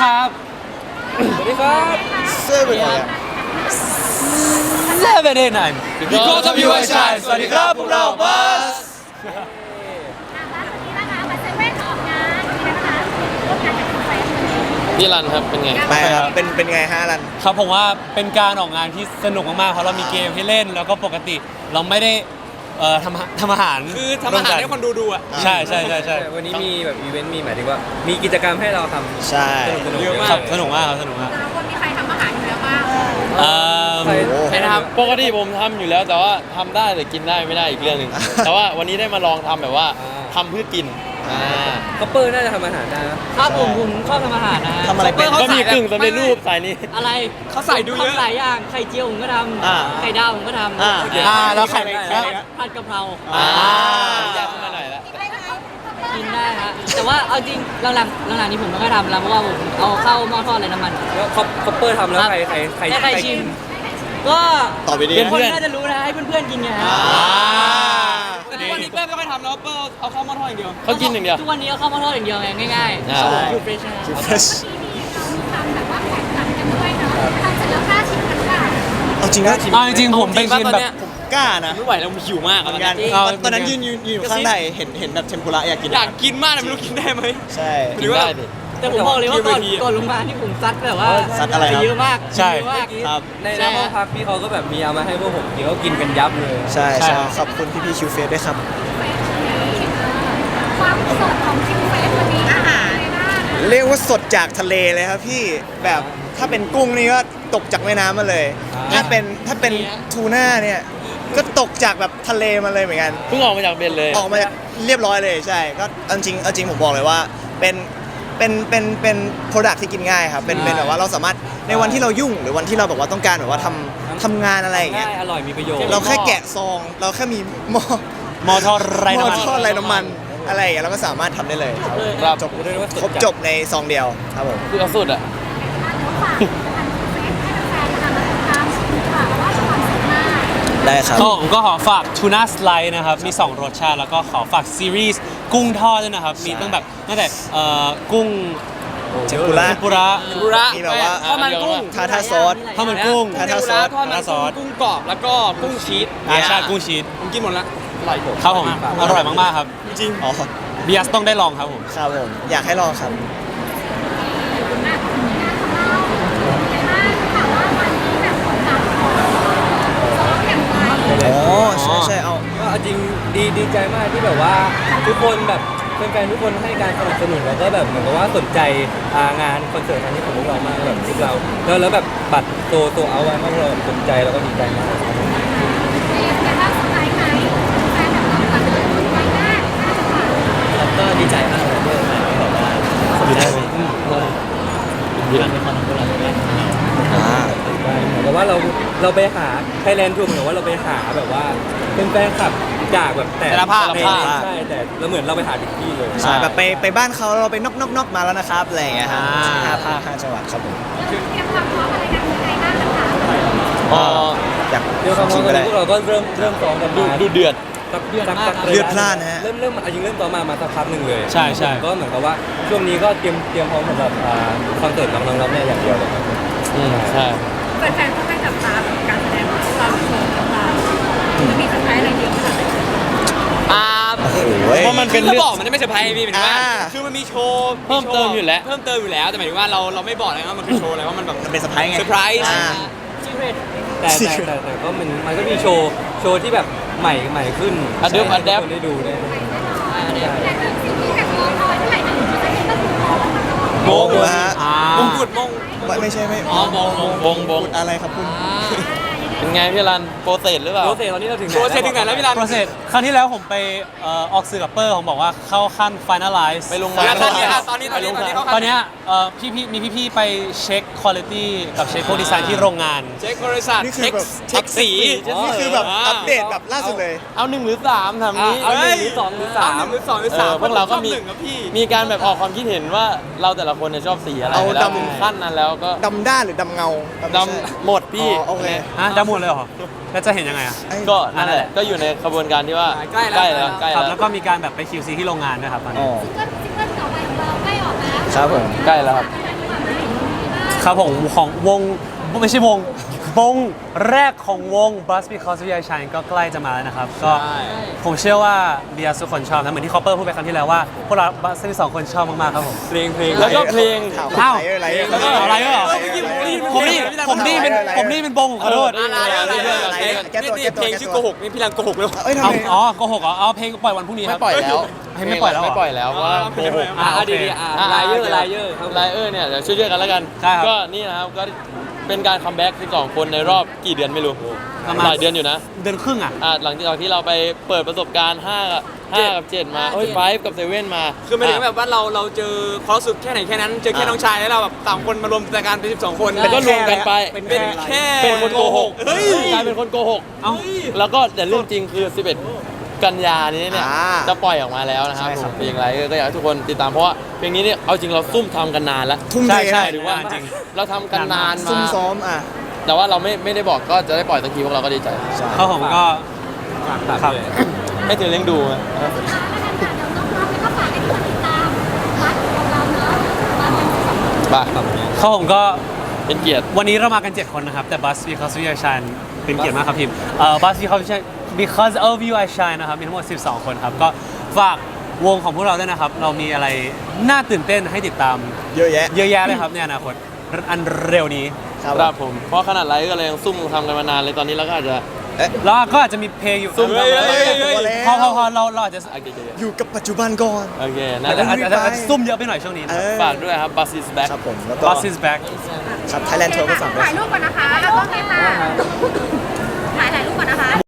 ครับสวัสดีครับเสื้อเป็นไงอะ Seven Eight Nine Because of you I shine สวัสดีครับพวกเราบัสอะล่าสุดนี้นะคะมาเซเว่นออกงานนี่นะคะร่วมงานกับคุณแฟนวันนี้พี่รันครับเป็นไงไปครับเป็นเป็นไงฮะรันครับผมว่าเป็นการออกงานที่สนุกมากๆเพราะเรามีเกมให้เล่นแล้วก็ปกติเราไม่ได้ เอ่อทำทำอาหารคือทำอาหารให้คนดูดูอะ ใช่ใช่ใช่ใช่วันนี้มีแบบอีเวนต์มีหมายถึงว่า มีกิจกรรมให้เราทำใช่สนุกๆเยอะมากครับสนุกมากครับสนุกมากแต่ละคนมีใครทำอาหารอยู่แล้วบ้างเอ่อใครโอ้ใครนะครับปกติผมทำอยู่แล้วแต่ว่าทำได้แต่กินได้ไม่ได้อีกเรื่องหนึ่งแต่ว่าวันนี้ได้มาลองทำแบบว่าอ่าทำเพื่อกิน อ่าคัพเปอร์น่าจะทำอาหารได้นะ ครับผมผมชอบทำอาหารนะฮะทำอะไรเป็น ก็มีกึ่งสำเร็จรูปสายนี้ อะไรเขาใส่ดูเยอะทำหลายอย่างไข่เจียวผมก็ทอ่าำไข่ดาวผมก็ทำอ่าอ่าแล้วใครผัดผัดกะเพราอ่าอยากขึ้นมาหน่อยละกินได้ฮะแต่ว่าเอาจริงหลังๆหลังๆนี้ผมไม่ค่อยทำแล้วเพราะว่าผมเอาเข้าหม้อทอดไรน้ำมัน แล้วคัพคัพเปอร์ทำแล้วใครใครใครให้ใครชิม ก็ต่อไปดีทุกนะคนน่าจะรู้นะให้เพื่อนๆกินไงฮะ อ่าแต่ ทุกวันนี้เปิ้ลไม่ค่อยทำแล้วเปิ้ลเอาเข้ามาทอดอย่างเดียวเขากินอย่างเดียว ทุกวันนี้เอาเข้าหม้อทอดอย่างเดียวไงง่ายใช่ๆอยู่เฟรชนะ Fresh ทำแบบว่าแข่งขันกันด้วยเนาะทำเสร็จแล้วค่าชิมกันค่ะเอาจริงนะเอาจริงๆผมเป็นจริชิงนป่ะตอนแบบเนี้ยกล้านะไม่ไหวแล้วมันหิวมากเหอะมืตออนนเนี้กัยนเอาตอนนั้นยืนยืนยืนอยู่ข้างในเห็นเห็นแบบเทมปุระอยากกินอยากกินมากแต่ไม่รู้กินได้ไหมใช่ หรือว่า แต่ผมบอกเลยว่าก่อนคิวเวทีก่อนลงมาที่ผมซัดแบบว่าซัดอะไรครับเยอะมากใช่ เยอะมาก ครับ ในในห้องพักพี่เขาก็แบบมีเอามาให้พวกผมกินเขากินกันยับเลยใช่ใช่ใช่ขอบคุณพี่พี่คิวเฟสด้วยครับ ความสดของคิวเฟสวันนี้อาหารเลยนะเรียกว่าสดจากทะเลเลยครับพี่แบบถ้าเป็นกุ้งนี่ก็ตกจากแม่น้ำมาเลย ถ้าเป็นถ้าเป็นทูน่าเนี่ยก็ตกจากแบบทะเลมาเลยเหมือนกัน เพิ่งออกมาจากเบนเลย ออกมาเรียบร้อยเลยใช่ ก็เอาจริงเอาจริงผมบอกเลยว่า เป็น เป็นเป็นเป็นโปรดักที่กินง่ายครับเป็นเป็นแบบว่าเราสามารถในวันที่เรายุ่ง หรือวันที่เราแบบว่าต้องการแบบว่าทำทำงานอะไรอย่างเงี้ย ง่ายอร่อยมีประโยชน์เราแค่แกะซอง เราแค่มีหม้อหมอทอดไรหม้น้ำอมัน ทอดไรน้ำมันอะไรอย่างเงี้ยเราก็สามารถทำได้เลยครับจบเรียกว่าสดครบจัดจบในซองเดียวครับผม คือเอาสุดอะฝากผลิตภัณฑ์คิวเฟสให้แฟนๆนะคะมาติดตามชิมค่ะเพราะว่าจะความสดมากได้ครับ ก็ผมก็ขอฝากทูน่าสไลด์นะครับ มี 2 รสชาติ แล้วก็ขอฝากซีรีส์ กุ้งทอดด้วยนะครับ มีตั้งแบบตั้งแต่เอ่อกุ้งเทมปุระ เทมปุระบุระมีแบบว่าข้าวมันกุ้งทาทาซอส ข้าวมันกุ้ง ทาทาซอส ทอดมันกุ้งกุ้งกรอบ แล้วก็กุ้งชีสอาชากุ้งชีสผมกินหมดละอร่อยผมครับผมอร่อยมากๆครับ จริงอ๋อเบียสต้องได้ลองครับผม ครับผม อยากให้ลองครับ ข่าวว่าวันนี้แบบคนดังซ้อมอย่างไร อ๋อใช่ใช่เอา ก็เอาจริงดีดีใจมากที่แบบว่า ทุกคนแบบแฟนๆทุกคนให้การสนับสนุนแล้วก็แบบเหมือนกับว่าสนใจอ่างานคอนเสิร์ตครั้งนี้ของพวกเรามากแบบพวกเราแล้วแล้วแบบบัตรโตโตเอาไว้มากเราแบบสนใจแล้วก็ดีใจมากจะน่าสนใจไหมแฟนแบบเราตัดเลยไว้หน้าน่าจะผ่านก็ดีใจมากเลยที่แบบว่าสนใจอืมเราเป็นคนของพวกเราเลยอ่าเหมือนกับว่าเราเราไปหาไทยแลนด์ทัวร์เหมือนกับว่าเราไปหาแบบว่าเป็นแฟนคลับ จากแบบแต่แต่ละภาคในแต่ละภาค ใช่แต่เราเหมือนเราไปหาถึงที่เลย ใช่แบบไปไปบ้านเขาแล้วเราไปนอกนอกนอกมาแล้วนะครับอะไรอย่างเงี้ยฮะอ่า ห้าภาคห้าจังหวัดครับผมแล้วเตรียมความพร้อมอะไรกันยังไงบ้างนะคะอ๋ออยากเดี๋ยวคำชิมว่าก็ได้ พวกเราก็เริ่มเริ่มซ้อมกันดูมาดูเดือด สักเดือนสักเลือดพล่านนะฮะ เริ่มเริ่มจริงเริ่มซ้อมมามาสักพักหนึ่งเลยใช่ใช่ ก็เหมือนกับว่าช่วงนี้ก็เตรียมเตรียมพร้อมสำหรับอ่าคอนเสิร์ตน้องๆรับแน่อย่างเดียวเลยครับอืมใช่ แฟนๆก็ให้จับตาแบบการแสดงของพวกเราโชว์ของเราจะมีเซอร์ไพรส์อะไรเยอะขนาดไหน อ่า โอ้โหเพราะมันเป็นเรื่องบอกมันไม่เซอร์ไพรส์พี่หมายถึงว่าอ่า คือมันมีโชว์เพิ่มเติมอยู่แล้ว เพิ่มเติมอยู่แล้วแต่หมายถึงว่าเราเราไม่บอกเลยว่ามันคือโชว์อะไรว่ามันแบบมันเป็นเซอร์ไพรส์ไงเซอร์ไพรส์อ่าซีเรตแต่แต่แต่แต่ก็มันมันก็มีโชว์โชว์ที่แบบใหม่ใหม่ขึ้นอัดเดิมอัดแดปให้ทุกคนได้ดูได้แต่เรื่องสิ่งที่แบบรอคอยเมื่อไหร่จะถึงจะได้ต้องรอแล้วมันรอโมงนะฮะอ่ามงกุฎมง ไม่ไม่ใช่ไม่อ๋อมงมง บงบง พูดอะไรครับคุณ เป็นไงพี่รันโปรเซสหรือเปล่า โปรเซสตอนนี้เราถึงไหนโชว์เสร็จถึงไหนแล้วพี่รัน โปรเซสครั้งที่แล้วผมไปเอ่อออกสื่อกับเปอร์ผมบอกว่าเข้าขั้น finalize ไปลง ตอนงานนี้อะตอนนี้ตอนนี้ตอนนี้เขาตอนเนี้ยเอ่อพี่พี่มีพี่พี่ๆไปเช็คคุณภาพกับเช็คโคดีไซน์ที่โรงงาน เช็คบริษัทนี่คืเช็อคแบบ เช็คสีนี่คือแบบอัปเดตแบบล่าสุดเลย เอาหนึ่งหรือสามทำนี้ เอาหนึ่งหรือสองหรือสามหรือสองหรือเอสาอมพวกเราก็มี ชอบหนึ่งครับพี่ มีการแบบออกความคิดเห็นว่าเราแต่ละคนเนี่ยชอบสีอะไรเอาแล้วดำ ถึงขั้นนั้นแล้วก็ดำด้านหรือดำเงาดำหมดพี่อ๋อโอเค ฮะจะหมดเลยเหรอ แล้วจะเห็นยังไงอะไอ้ก็นั่นแหละก็อยู่ในกระบวนการที่ว่าใกล้แล้ว ใกล้แล้วใกล้ครับแล้แล้ววก็มีการแบบไป QC ที่โรงงานด้วยครับตอนอ๋นี้อซิงเกิลซิงเกิลต่อไปของเราใกล้ออกแล้วครับผม ใกล้แล้วครับจะได้ดูแบบไหมครับผมของวงไม่ใช่วง วงแรกของวง Bus Because We Are Shine ก็ใกล้จะมาแล้วนะครับ ก็ผมเชื่อว่าเบียร์ทุกคนชอบนะ เหมือนที่คอปเปอร์พูดไปครั้งที่แล้วว่า พวกเราบัสทั้งสองคนชอบมาก ๆ ครับผม เพลงเพลงแล้วก็เพลงข่าวอ้าวอะไรเอ่ยแล้วก็อะไรเหรอผมนี่ผมนี่เป็นผมนี่เป็นบงขอโทษอะไรอะไรอะไรแก้ตัวแก้ตัวเพลงชื่อโกหกนี่พี่รังโกหกเลยเอ้ยทำเอาไมอ๋อโกหกเหรอเอาเพลงปล่อยวันพรุ่งนี้คไม่รับปล่อยแล้วให้ไม่ปล่อยแล้วเหรอไม่ปล่อยแล้วเพราะว่าโกหกอะโอเคดีๆอะไลเยอร์ไลเยอร์ครับไลเออร์เนี่ยเดี๋ยวช่วยๆกันแล้วกันได้ครับก็นี่นะครับก็ เป็นการคัมแบ็กที่สองคนในรอบกี่เดือนไม่รู้ประมาณ หลายเดือนอยู่นะเดือนครึ่งอะ อะหลังจากที่เราไปเปิดประสบการณ์5กับ5กับ7มาเอ้ย5กับ7มาคือไม่ถึงแบบว่าเราเราเจอความรู้สึกแค่ไหนแค่นั้น เจอแค่น้องชายแล้วเราแบบสามคนมารวมแต่การเป็น12คนแล้วก็รวมกันไปเป็นแค่เป็นคนโกหกเฮ้ยกลายเป็นคนโกหก เอ้า แล้วก็แต่เรื่องจริงคือ 11 กันยานี้เนี่ยอ่าจะปล่อยออกมาแล้วนะครับใช่ครับผมเพลงไรก็อยากให้ทุกคนติดตามเพราะว่าเพลงนี้เนี่ยเอาจริงเราซุ่มทำกันนานแล้วทุ่มเท ใช่ใช่นะหรือว่าจริง เราทำกันนานซุ่มมาซ้อมอะ แต่ว่าเราไม่ไม่ได้บอกก็จะได้ปล่อยสักทีพวกเราก็ดีใจครับผมก็ครับให้เธอเลี้ยงดูอะสุดท้ายแล้วกันค่ะเดี๋ยวน้องๆแล้วก็ฝากให้ทุกคนติดตามวัดของเราเนาะวัดกันสองคนไปครับผมก็เป็นเกียรติ วันนี้เรามากัน 7 คนนะครับ แต่ Bus Because We Are Shine เป็นเกียรติมากครับทีมเอ่อ Bus Because We Shine Because of You I Shine นะครับ มีทั้งหมด 12 คนครับ ก็ฝากวงของพวกเราด้วยนะครับ เรามีอะไรน่าตื่นเต้นให้ติดตาม เยอะแยะ เยอะแยะเลยครับในอนาคต อันเร็วนี้ ครับครับผม เพราะขนาดไรก็เลยยังซุ่มทำกันมานานเลยตอนนี้เราก็อาจจะ แล้วก็อาจจะมีเพลงอยู่ซุ่มเฮ้ยเฮ้ยเฮ้ย พอพอพอเราเราอาจจะโอเคโอเคอยู่กับปัจจุบันก่อน โอเคน่าอาจจะจะอาจจะอาจจะซุ่มเยอะไปหน่อยช่วงนี้เออฝากด้วยครับ Bus is back ครับผมแล้วก็ Bus is back ครับ Thailand Tour ก็สั่งด้วยถ่ายรูปก่อนนะคะเอากล้องเลยค่ะถ่ายถ่ายรูปก่อนนะคะ